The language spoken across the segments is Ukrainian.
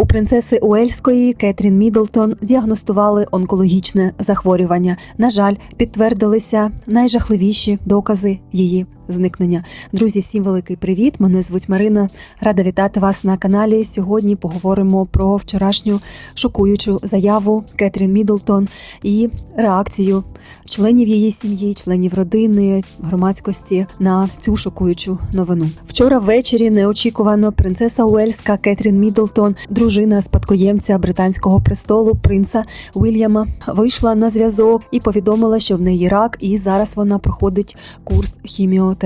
У принцеси Уельської Кетрін Мідлтон діагностували онкологічне захворювання. На жаль, підтвердилися найжахливіші докази її зникнення. Друзі, всім великий привіт! Мене звуть Марина. Рада вітати вас на каналі. Сьогодні поговоримо про вчорашню шокуючу заяву Кетрін Мідлтон і реакцію членів її сім'ї, членів родини, громадськості на цю шокуючу новину. Вчора ввечері неочікувано принцеса Уельська Кетрін Мідлтон, дружина спадкоємця британського престолу принца Уільяма, вийшла на зв'язок і повідомила, що в неї рак, і зараз вона проходить курс хіміотерапії.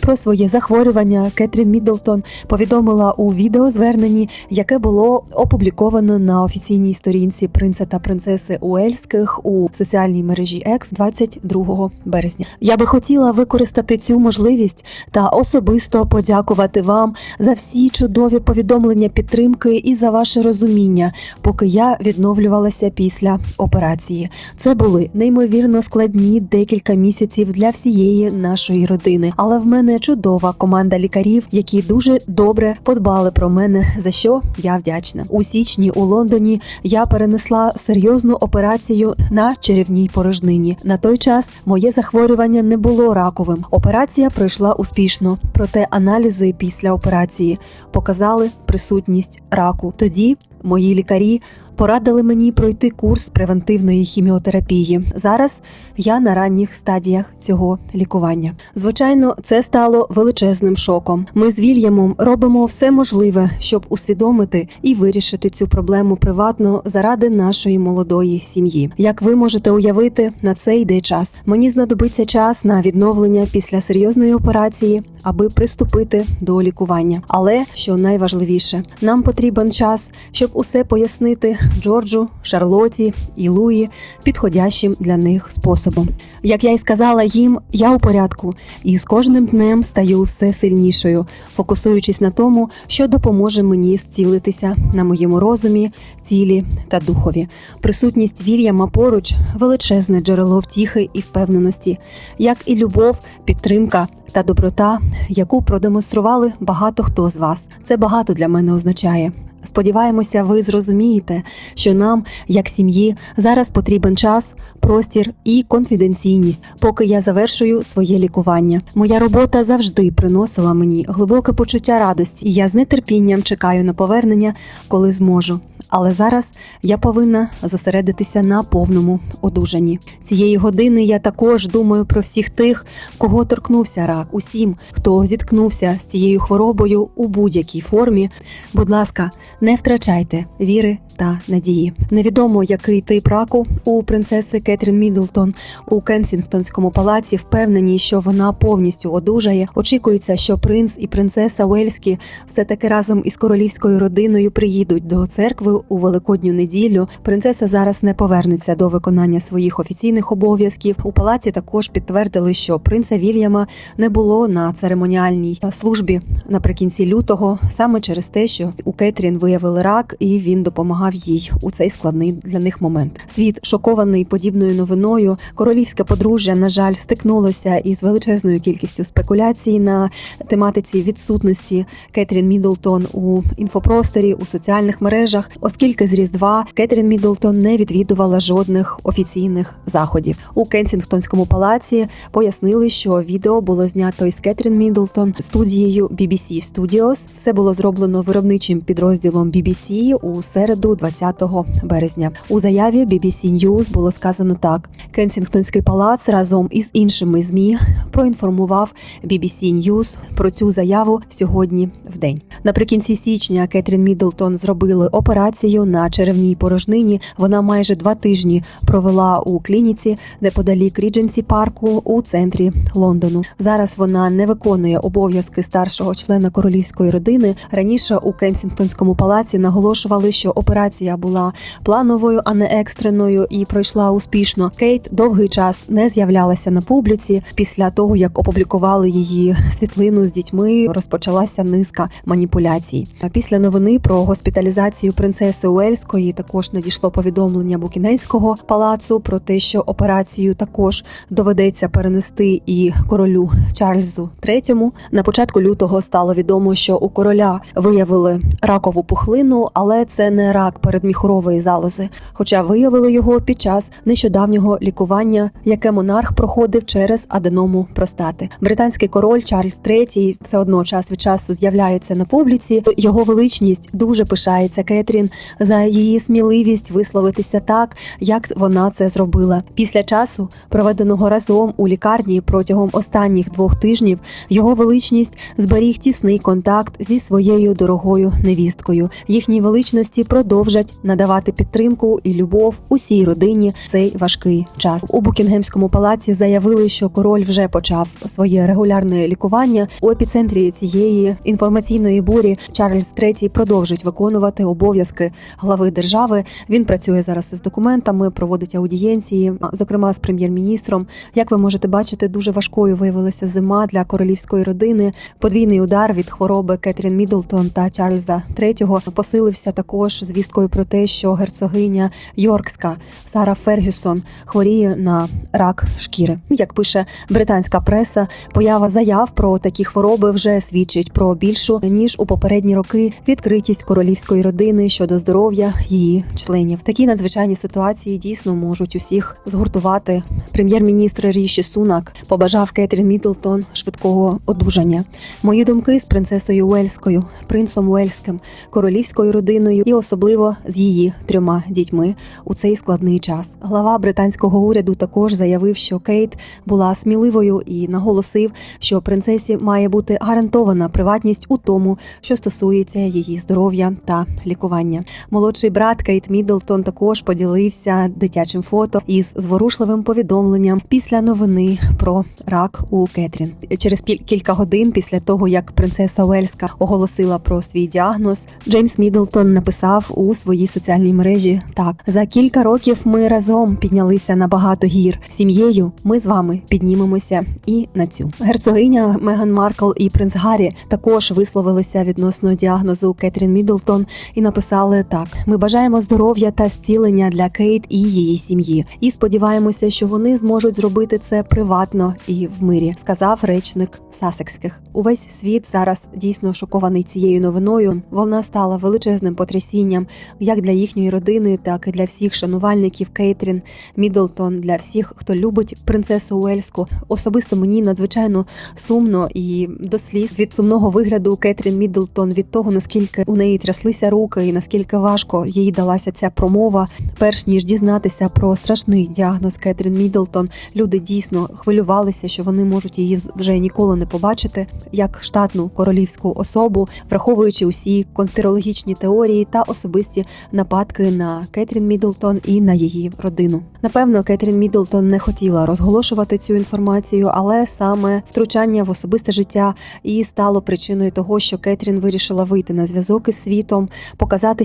Про своє захворювання Кетрін Мідлтон повідомила у відеозверненні, яке було опубліковано на офіційній сторінці принца та принцеси Уельських у соціальній мережі X 22 березня. Я би хотіла використати цю можливість та особисто подякувати вам за всі чудові повідомлення підтримки і за ваше розуміння, поки я відновлювалася після операції. Це були неймовірно складні декілька місяців для всієї нашої родини. Але в мене чудова команда лікарів, які дуже добре подбали про мене, за що я вдячна. У січні у Лондоні я перенесла серйозну операцію на черевній порожнині. На той час моє захворювання не було раковим. Операція пройшла успішно, проте аналізи після операції показали присутність раку. Тоді мої лікарі порадили мені пройти курс превентивної хіміотерапії. Зараз я на ранніх стадіях цього лікування. Звичайно, це стало величезним шоком. Ми з Вільямом робимо все можливе, щоб усвідомити і вирішити цю проблему приватно заради нашої молодої сім'ї. Як ви можете уявити, на це йде час. Мені знадобиться час на відновлення після серйозної операції, аби приступити до лікування. Але що найважливіше, нам потрібен час, щоб усе пояснити Джорджу, Шарлоті і Луї підходящим для них способом. Як я й сказала їм, я у порядку і з кожним днем стаю все сильнішою, фокусуючись на тому, що допоможе мені зцілитися на моєму розумі, тілі та духові. Присутність Вільяма поруч величезне джерело втіхи і впевненості, як і любов, підтримка та доброта, яку продемонстрували багато хто з вас. Це багато для мене означає. Сподіваємося, ви зрозумієте, що нам, як сім'ї, зараз потрібен час, простір і конфіденційність, поки я завершую своє лікування. Моя робота завжди приносила мені глибоке почуття радості, і я з нетерпінням чекаю на повернення, коли зможу. Але зараз я повинна зосередитися на повному одужанні. Цієї години я також думаю про всіх тих, кого торкнувся рак, усім, хто зіткнувся з цією хворобою у будь-якій формі. Будь ласка, не втрачайте віри та надії. Невідомо, який тип раку у принцеси Кетрін Мідлтон у Кенсінгтонському палаці впевнені, що вона повністю одужає. Очікується, що принц і принцеса Уельські все таки разом із королівською родиною приїдуть до церкви у великодню неділю. Принцеса зараз не повернеться до виконання своїх офіційних обов'язків. У палаці також підтвердили, що принца Вільяма не було на церемоніальній службі наприкінці лютого, саме через те, що у Кетрін виявили рак, і він допомагав їй у цей складний для них момент. Світ шокований подібною новиною. Королівське подружжя, на жаль, стикнулося із величезною кількістю спекуляцій на тематиці відсутності Кетрін Мідлтон у інфопросторі у соціальних мережах, оскільки з Різдва Кетрін Мідлтон не відвідувала жодних офіційних заходів у Кенсінгтонському палаці. Пояснили, що відео було знято із Кетрін Мідлтон студією BBC Studios. Все було зроблено виробничим підрозділом BBC у середу, 20 березня. У заяві BBC News було сказано так: Кенсінгтонський палац разом із іншими змі проінформував BBC News про цю заяву сьогодні в день. Наприкінці січня Кетрін Мідлтон зробили операцію на черевній порожнині. Вона майже два тижні провела у клініці неподалік Рідженсі парку у центрі Лондону. Зараз вона не виконує обов'язки старшого члена королівської родини. Раніше у Кенсінгтонському палаці наголошували, що операція була плановою, а не екстреною, і пройшла успішно. Кейт довгий час не з'являлася на публіці. Після того як опублікували її світлину з дітьми, розпочалася низка маніпуляцій. А після новини про госпіталізацію принцеси принцеси Уельської. Також надійшло повідомлення Букінгемського палацу про те, що операцію також доведеться перенести і королю Чарльзу III. На початку лютого стало відомо, що у короля виявили ракову пухлину, але це не рак передміхурової залози, хоча виявили його під час нещодавнього лікування, яке монарх проходив через аденому простати. Британський король Чарльз III все одно час від часу з'являється на публіці. Його величність дуже пишається Кетрін за її сміливість висловитися так, як вона це зробила. Після часу, проведеного разом у лікарні протягом останніх двох тижнів, його величність зберіг тісний контакт зі своєю дорогою невісткою. Їхній величності продовжать надавати підтримку і любов усій родині цей важкий час. У Букінгемському палаці заявили, що король вже почав своє регулярне лікування. У епіцентрі цієї інформаційної бурі Чарльз III продовжить виконувати обов'язки глави держави. Він працює зараз з документами, проводить аудієнції, зокрема з прем'єр-міністром. Як ви можете бачити, дуже важкою виявилася зима для королівської родини. Подвійний удар від хвороби Кетрін Мідлтон та Чарльза III посилився також звісткою про те, що герцогиня Йоркська Сара Фергюсон хворіє на рак шкіри. Як пише британська преса, поява заяв про такі хвороби вже свідчить про більшу ніж у попередні роки відкритість королівської родини щодо здоров'я її членів. Такі надзвичайні ситуації дійсно можуть усіх згуртувати. Прем'єр-міністр Ріші Сунак побажав Кетрін Мідлтон швидкого одужання. Мої думки з принцесою Уельською, принцом Уельським, королівською родиною і особливо з її трьома дітьми у цей складний час. Глава британського уряду також заявив, що Кейт була сміливою і наголосив, що принцесі має бути гарантована приватність у тому, що стосується її здоров'я та лікування. Молодший брат Кейт Мідлтон також поділився дитячим фото із зворушливим повідомленням після новини про рак у Кетрін. Через кілька годин після того, як принцеса Уельська оголосила про свій діагноз, Джеймс Мідлтон написав у своїй соціальній мережі: так за кілька років ми разом піднялися на багато гір. Сім'єю ми з вами піднімемося і на цю герцогиня Меган Маркл і принц Гаррі також висловилися відносно діагнозу Кетрін Мідлтон і написали так: ми бажаємо здоров'я та зцілення для Кейт і її сім'ї, і сподіваємося, що вони зможуть зробити це приватно і в мирі, сказав речник Сасекських. Увесь світ зараз дійсно шокований цією новиною. Вона стала величезним потрясінням як для їхньої родини, так і для всіх шанувальників Кейтрін Мідлтон, для всіх, хто любить принцесу Уельську. Особисто мені надзвичайно сумно і до сліз від сумного вигляду Кетрін Мідлтон, від того наскільки у неї тряслися руки, і наскільки важко їй далася ця промова, перш ніж дізнатися про страшний діагноз Кетрін Мідлтон. Люди дійсно хвилювалися, що вони можуть її вже ніколи не побачити як штатну королівську особу, враховуючи усі конспірологічні теорії та особисті нападки на Кетрін Мідлтон і на її родину. Напевно, Кетрін Мідлтон не хотіла розголошувати цю інформацію, але саме втручання в особисте життя і стало причиною того, що Кетрін вирішила вийти на зв'язок із світом,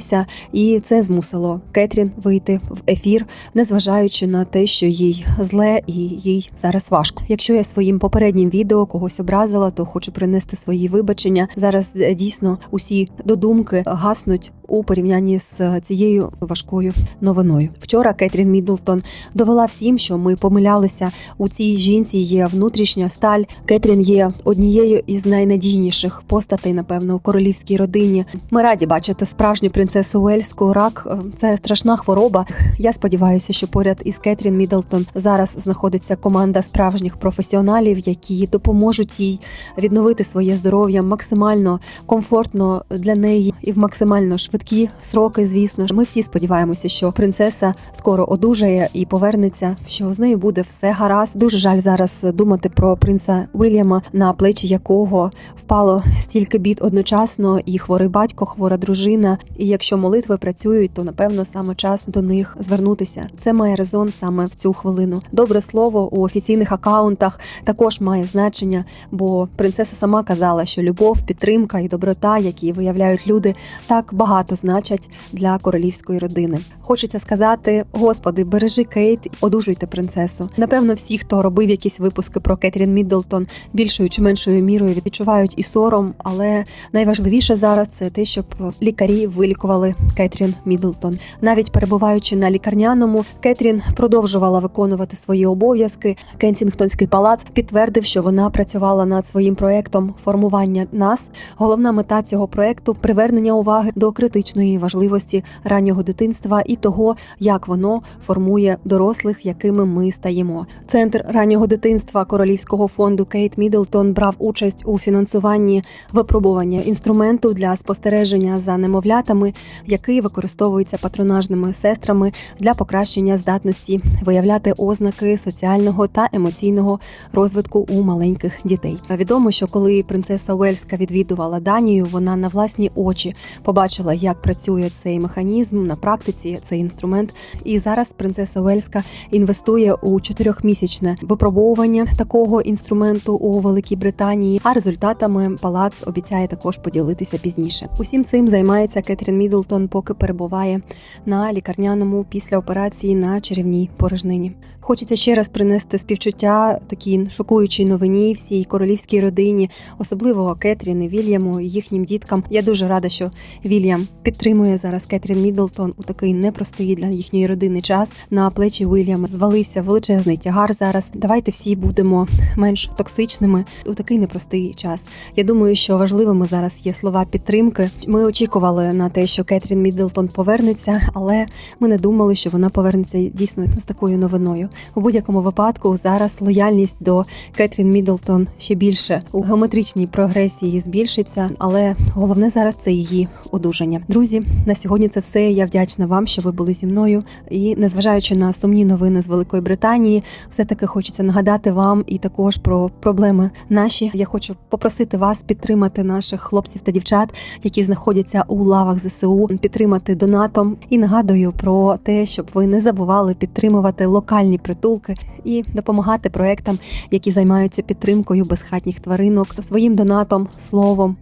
показатися, і це змусило Кетрін вийти в ефір, незважаючи на те, що їй зле і їй зараз важко. Якщо я своїм попереднім відео когось образила, то хочу принести свої вибачення. Зараз е, дійсно усі додумки гаснуть у порівнянні з цією важкою новиною. Вчора Кетрін Мідлтон довела всім, що ми помилялися. У цій жінці є внутрішня сталь. Кетрін є однією із найнадійніших постатей, напевно, у королівській родині. Ми раді бачити справжню принцесу Уельську. Рак е, це страшна хвороба. Я сподіваюся, що поряд із Кетрін Мідлтон зараз знаходиться команда справжніх професіоналів, які допоможуть їй відновити своє здоров'я максимально комфортно для неї і в максимально швидкі сроки. Звісно ми всі сподіваємося, що принцеса скоро одужає і повернеться. Що з нею буде все гаразд. Дуже жаль зараз думати про принца Вільяма, на плечі якого впало стільки бід одночасно, і хворий батько, хвора дружина. І якщо молитви працюють, то напевно саме час до них звернутися. Це має резон саме в цю хвилину. Добре слово у офіційних акаунтах також має значення, бо принцеса сама казала, що любов, підтримка і доброта, які виявляють люди, так багато багато значать для королівської родини. Хочеться сказати: Господи, бережи Кейт, одужуйте принцесу. Напевно, всі, хто робив якісь випуски про Кетрін Міддлтон, більшою чи меншою мірою відчувають і сором, але найважливіше зараз це те, щоб лікарі вилікували Кетрін Міддлтон. Навіть перебуваючи на лікарняному, Кетрін продовжувала виконувати свої обов'язки. Кенсінгтонський палац підтвердив, що вона працювала над своїм проектом формування нас. Головна мета цього проекту привернення уваги до критичної важливості раннього дитинства і того, як воно формує дорослих, якими ми стаємо. Центр раннього дитинства Королівського фонду Кейт Міддлтон брав участь у фінансуванні випробування інструменту для спостереження за немовлятами, який використовується патронажними сестрами для покращення здатності виявляти ознаки соціального та емоційного розвитку у маленьких дітей. Відомо, що коли принцеса Уельська відвідувала Данію, вона на власні очі побачила, як працює цей механізм на практиці, цей інструмент. І зараз принцеса Уельська інвестує у чотирьохмісячне випробовування такого інструменту у Великій Британії. А результатами палац обіцяє також поділитися пізніше. Усім цим займається Кетрін Міддлтон, поки перебуває на лікарняному після операції на черевній порожнині. Хочеться ще раз принести співчуття такій шокуючій новині всій королівській родині, особливо Кетрін і Вільяму їхнім діткам. Я дуже рада, що Вільям підтримує зараз Кетрін Міддлтон у такий непростий для їхньої родини час. На плечі Вільяма звалився величезний тягар. Зараз давайте всі будемо менш токсичними у такий непростий час. Я думаю, що важливими зараз є слова підтримки. Ми очікували на те, що Кетрін Міддлтон повернеться, але ми не думали, що вона повернеться дійсно з такою новиною. У будь-якому випадку зараз лояльність до Кетрін Міддлтон ще більше у геометричній прогресії збільшиться, але головне зараз це її одужання. Друзі, на сьогодні це все. Я вдячна вам, що ви були зі мною. І незважаючи на сумні новини з Великої Британії, все таки хочеться нагадати вам і також про проблеми наші. Я хочу попросити вас підтримати наших хлопців та дівчат, які знаходяться у лавах ЗСУ, підтримати донатом. І нагадую про те, щоб ви не забували підтримувати локальні притулки і допомагати проектам, які займаються підтримкою безхатніх тваринок своїм донатом, словом,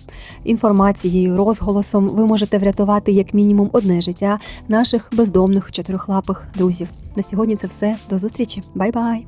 інформацією, розголосом. Ви можете врятувати як мінімум одне життя наших бездомних чотирьохлапих друзів. На сьогодні це все. До зустрічі. Бай-бай!